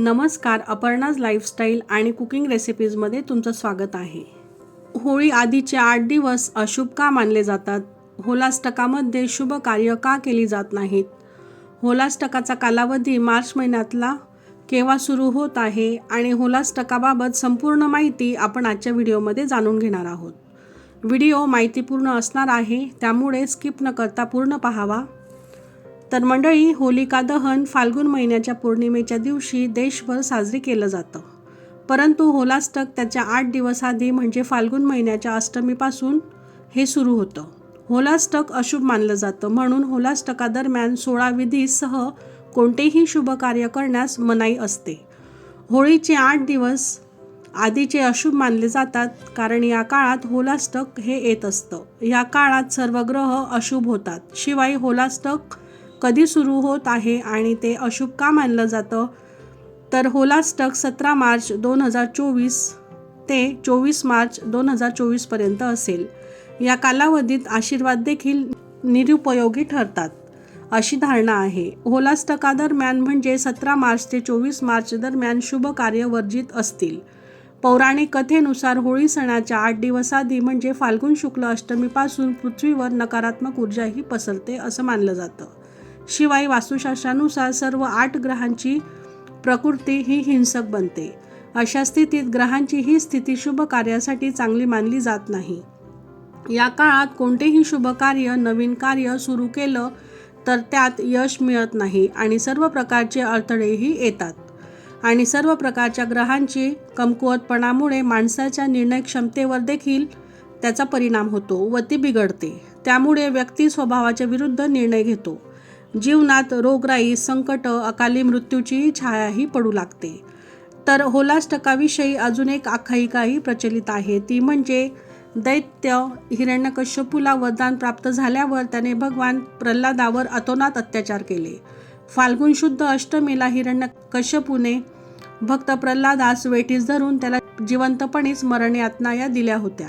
नमस्कार अपर्णाज लाईफस्टाईल आणि कुकिंग रेसिपीजमध्ये तुमचं स्वागत आहे. होळी आधीचे आठ दिवस अशुभ का मानले जातात? होलाष्टकामध्ये शुभ कार्य का केली जात नाहीत? होलाष्टकाचा कालावधी मार्च महिन्यातला केव्हा सुरू होत आहे आणि होलाष्टकाबाबत संपूर्ण माहिती आपण आजच्या व्हिडिओमध्ये जाणून घेणार आहोत. व्हिडिओ माहितीपूर्ण असणार आहे त्यामुळे स्किप न करता पूर्ण पाहावा. तर मंडळी होलिका दहन फाल्गुन महिन्याच्या पौर्णिमेच्या दिवशी देशभर साजरी केलं जातं. परंतु होलाष्टक त्याच्या आठ दिवस आधी म्हणजे फाल्गुन महिन्याच्या अष्टमीपासून हे सुरू होतं. होलाष्टक अशुभ मानलं जातं. म्हणून होलाष्टकादरम्यान सोळा विधीसह कोणतेही शुभ कार्य करण्यास मनाई असते. होळीचे आठ दिवस आधीचे अशुभ मानले जातात कारण या काळात होलाष्टक हे येत असतं. या काळात सर्व ग्रह अशुभ होतात. शिवाय होलाष्टक कधी सुरू होत आहे आणि ते अशुभ का मानलं जातं? तर होलास्टक सतरा मार्च दोन हजार चोवीस ते चोवीस मार्च दोन हजार चोवीसपर्यंत असेल. या कालावधीत आशीर्वाद देखील निरुपयोगी ठरतात अशी धारणा आहे. होलाष्टकादरम्यान म्हणजे सतरा मार्च ते चोवीस मार्च दरम्यान शुभ कार्य वर्जित असतील. पौराणिक कथेनुसार होळी सणाच्या आठ दिवस आधी म्हणजे फाल्गुन शुक्ल अष्टमीपासून पृथ्वीवर नकारात्मक ऊर्जाही पसरते असं मानलं जातं. शिवाय वास्तुशास्त्रानुसार सर्व आठ ग्रहांची प्रकृती ही हिंसक बनते. अशा स्थितीत ग्रहांची ही स्थिती शुभ कार्यासाठी चांगली मानली जात नाही. या काळात कोणतेही शुभ कार्य नवीन कार्य सुरू केलं तर त्यात यश मिळत नाही आणि सर्व प्रकारचे अडथळेही येतात. आणि सर्व प्रकारच्या ग्रहांची कमकुवतपणामुळे माणसाच्या निर्णय क्षमतेवर देखील त्याचा परिणाम होतो व ती बिघडते. त्यामुळे व्यक्ती स्वभावाच्या विरुद्ध निर्णय घेतो. जीवनात रोगराई संकट अकाली मृत्यूची छायाही पडू लागते. तर होलाष्टकाविषयी अजून एक आख्यायिकाही प्रचलित आहे. ती म्हणजे दैत्य हिरण्यकश्यपूला वरदान प्राप्त झाल्यावर त्याने भगवान प्रल्हादावर अतोनात अत्याचार केले. फाल्गुन शुद्ध अष्टमीला हिरण्यकश्यपूने भक्त प्रल्हादास वेठीस धरून त्याला जिवंतपणेच मरणयातना या दिल्या होत्या.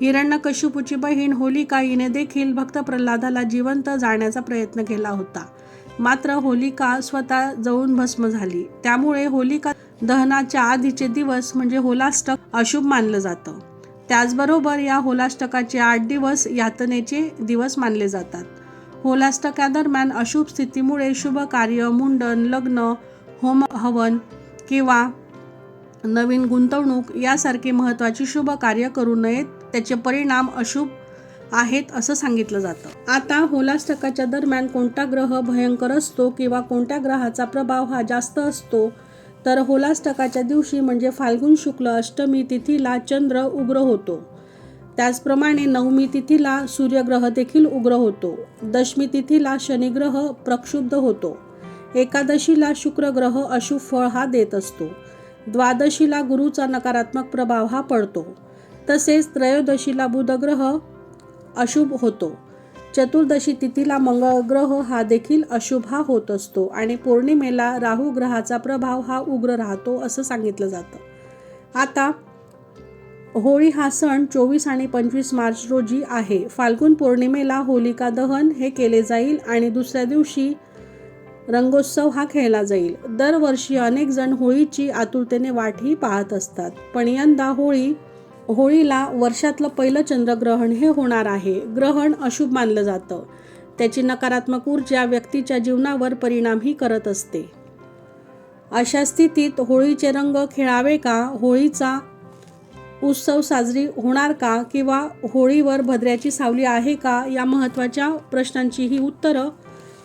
हिरण्यकश्यपूची बहीण होलिका हिने देखील भक्त प्रल्हादाला जिवंत जाण्याचा प्रयत्न केला होता. मात्र होलिका स्वतः जळून भस्म झाली. त्यामुळे होलिका दहनाच्या आधीचे दिवस म्हणजे होलाष्टक अशुभ मानलं जातं. त्याचबरोबर या होलाष्टकाचे आठ दिवस यातनेचे दिवस मानले जातात. होलाष्टकादरम्यान अशुभ स्थितीमुळे शुभ कार्य मुंडन लग्न होम हवन किंवा नवीन गुंतवणूक यासारखे महत्त्वाची शुभ कार्य करू नयेत त्याचे परिणाम अशुभ आहेत असं सांगितलं जातं. आता होलाष्टकाच्या दरम्यान कोणता ग्रह भयंकर असतो किंवा कोणत्या ग्रहाचा प्रभाव हा जास्त असतो? तर होलाष्टकाच्या दिवशी म्हणजे फाल्गुन शुक्ल अष्टमी तिथीला चंद्र उग्र होतो. त्याचप्रमाणे नवमी तिथीला सूर्यग्रह देखील उग्र होतो. दशमी तिथीला शनिग्रह प्रक्षुब्ध होतो. एकादशीला शुक्रग्रह अशुभ फळ हा देत असतो. द्वादशीला गुरुचा नकारात्मक प्रभाव हा पडतो. तसेच त्रयोदशीला बुधग्रह अशुभ होतो. चतुर्दशी तिथीला मंगळ ग्रह हा देखील अशुभ हा होत असतो आणि पौर्णिमेला राहू ग्रहाचा प्रभाव हा उग्र राहतो असं सांगितलं जातं. आता होळी हा सण चोवीस आणि पंचवीस मार्च रोजी आहे. फाल्गुन पौर्णिमेला होलिका दहन हे केले जाईल आणि दुसऱ्या दिवशी रंगोत्सव हा खेळला जाईल. दरवर्षी अनेक जण होळीची आतुरतेने वाटही पाहत असतात. पण यंदा होळी होळीला वर्षातलं पहिलं चंद्रग्रहण हे होणार आहे. ग्रहण अशुभ मानलं जातं. त्याची नकारात्मक ऊर्जा व्यक्तीच्या जीवनावर परिणामही करत असते. अशा स्थितीत होळीचे रंग खेळावे का? होळीचा उत्सव साजरी होणार का? किंवा होळीवर भद्र्याची सावली आहे का? या महत्त्वाच्या प्रश्नांची ही उत्तरं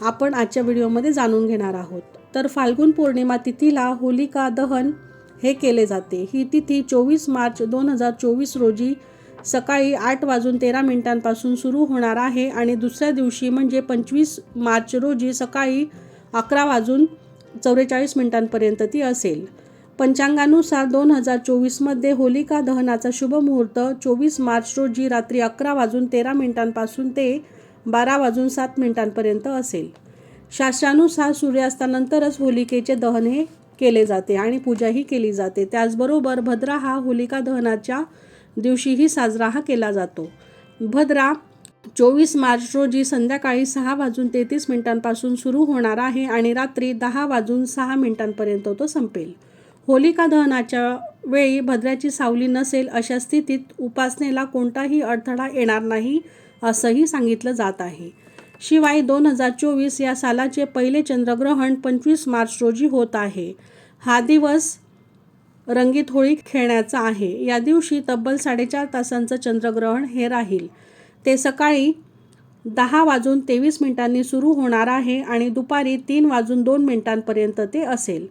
आपण आजच्या व्हिडिओमध्ये जाणून घेणार आहोत. तर फाल्गुन पौर्णिमा तिथीला होलिका दहन हे केले जाते. ही तिथी चोवीस मार्च दोन हजार चोवीस रोजी सकाळी आठ वाजून तेरा मिनिटांपासून सुरू होणार आहे आणि दुसऱ्या दिवशी म्हणजे पंचवीस मार्च रोजी सकाळी अकरा वाजून चौवेचाळीस मिनिटांपर्यंत ती असेल. पंचांगानुसार दोन हजार चोवीसमध्ये होलिका दहनाचा शुभ मुहूर्त चोवीस मार्च रोजी रात्री अकरा वाजून तेरा मिनिटांपासून ते बारा वाजून सात मिनिटांपर्यंत असेल. शास्त्रानुसार सूर्यास्तानंतरच होलिकेचे दहन हे केले जाते आणि पूजाही केली जाते. त्याचबरोबर भद्रा हा होलिका दहनाच्या दिवशीही साजरा हा केला जातो. भद्रा चोवीस मार्च रोजी संध्याकाळी सहा वाजून तेहतीस मिनिटांपासून सुरू होणार आहे आणि रात्री दहा वाजून सहा मिनिटांपर्यंत तो संपेल. होलिका दहनाच्या वेळी भद्राची सावली नसेल अशा स्थितीत उपासनेला कोणताही अडथळा येणार नाही असंही सांगितलं जात आहे. शिवाय दोन हजार चोवीस या सालाचे पहिले चंद्रग्रहण पंचवीस मार्च रोजी होत आहे. हा दिवस रंगीत होळी खेळण्याचा आहे. या दिवशी तब्बल साडेचार तासांचं चंद्रग्रहण हे राहील. ते सकाळी दहा वाजून तेवीस मिनिटांनी सुरू होणार आहे आणि दुपारी तीन वाजून दोन मिनिटांपर्यंत ते असेल.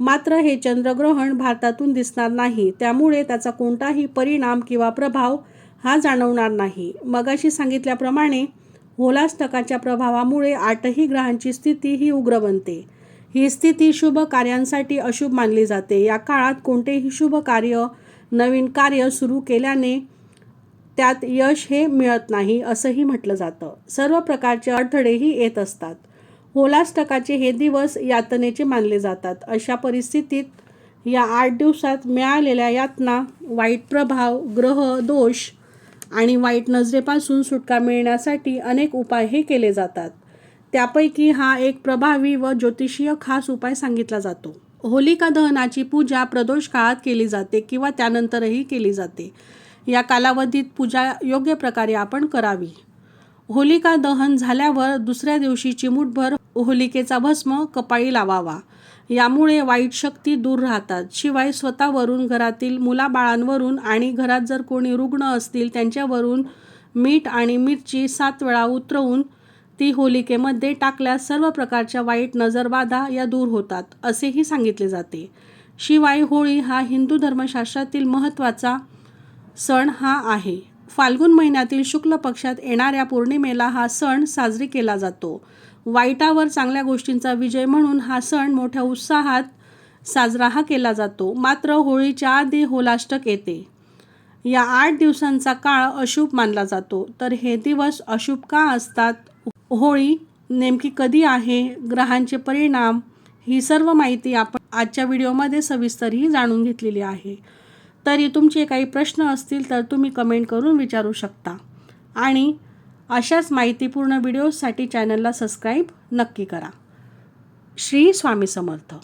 मात्र हे चंद्रग्रहण भारतातून दिसणार नाही. त्यामुळे त्याचा कोणताही परिणाम किंवा प्रभाव हा जाणवणार नाही. मगाशी सांगितल्याप्रमाणे होलास्तकाच्या प्रभावामुळे आठही ग्रहांची स्थिती ही उग्र बनते. ही स्थिती शुभ कार्यांसाठी अशुभ मानली जाते. या काळात कोणतेही शुभ कार्य नवीन कार्य सुरू केल्याने त्यात यश हे मिळत नाही असंही म्हटलं जातं. सर्व प्रकारचे अडथळेही येत असतात. होलाष्टकाचे हे दिवस यातनेचे मानले जातात. अशा परिस्थितीत या आठ दिवसात मिळालेल्या यातना वाईट प्रभाव ग्रह दोष आणि वाईट नजरेपासून सुटका मिळण्यासाठी अनेक उपाय हे केले जातात. त्यापैकी हा एक प्रभावी व ज्योतिषीय खास उपाय सांगितला जातो. होलिका दहनाची पूजा प्रदोष काळात केली जाते किंवा त्यानंतरही केली जाते. या कालावधीत पूजा योग्य प्रकारे आपण करावी. होलिका दहन झाल्यावर दुसऱ्या दिवशी चिमूटभर होलिकेचा भस्म कपाळी लावावा. यामुळे वाईट शक्ती दूर राहतात. शिवाय स्वतःवरून घरातील मुलाबाळांवरून आणि घरात जर कोणी रुग्ण असतील त्यांच्यावरून मीठ आणि मिरची सात वेळा उतरवून ती होलिकेमध्ये टाकल्यास सर्व प्रकारच्या वाईट नजरबाधा या दूर होतात असेही सांगितले जाते. शिवाय होळी हा हिंदू धर्मशास्त्रातील महत्त्वाचा सण हा आहे. फाल्गुन महिन्यातील शुक्ल पक्षात येणाऱ्या पौर्णिमेला हा सण साजरी केला जातो. वाईटावर चांगल्या गोष्टींचा विजय म्हणून हा सण मोठ्या उत्साहात साजरा हा केला जातो. मात्र होळीच्या आधी होलाष्टक येते. या आठ दिवसांचा काळ अशुभ मानला जातो. तर हे दिवस अशुभ का असतात? होळी नेमकी कधी आहे? ग्रहांचे परिणाम? ही सर्व माहिती आपण आजच्या व्हिडिओमध्ये सविस्तरही जाणून घेतलेली आहे. तरी तुमचे काही प्रश्न असतील तर तुम्ही कमेंट करून विचारू शकता. आणि अशाच माहितीपूर्ण व्हिडिओजसाठी चॅनलला सबस्क्राईब नक्की करा. श्री स्वामी समर्थ.